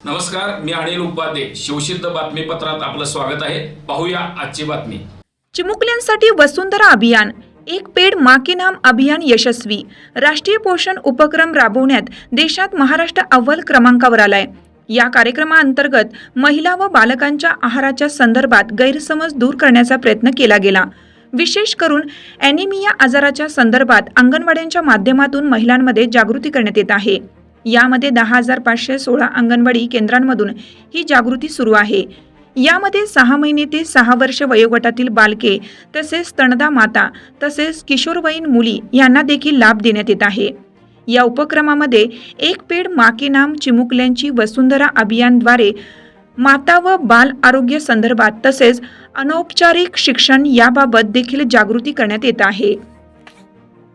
नमस्कार मी अनिल उपाध्ये. शिवसिद्ध बातमीपत्रात आपलं स्वागत आहे. पाहूया आजची बातमी. चिमुकल्यांसाठी वसुंधरा अभियान एक पेड माँ के नाम अभियान यशस्वी. राष्ट्रीय पोषण उपक्रम राबवण्यात देशात महाराष्ट्र अव्वल क्रमांकावर आलाय. या कार्यक्रमाअंतर्गत महिला व बालकांच्या आहाराच्या संदर्भात गैरसमज दूर करण्याचा प्रयत्न केला गेला. विशेष करून ॲनिमिया आजाराच्या संदर्भात अंगणवाड्यांच्या माध्यमातून महिलांमध्ये जागृती करण्यात येत आहे. यामध्ये दहा हजार पाचशे सोळा अंगणवाडी केंद्रांमधून ही जागृती सुरू आहे. यामध्ये सहा महिने ते सहा वर्ष वयोगटातील बालके तसेच स्तनदा माता तसेच किशोरवयीन मुली यांना देखील लाभ देण्यात येत आहे. या उपक्रमामध्ये एक पेड माके नाम चिमुकल्यांची वसुंधरा अभियानद्वारे माता व बाल आरोग्य संदर्भात तसेच अनौपचारिक शिक्षण याबाबत देखील जागृती करण्यात येत आहे.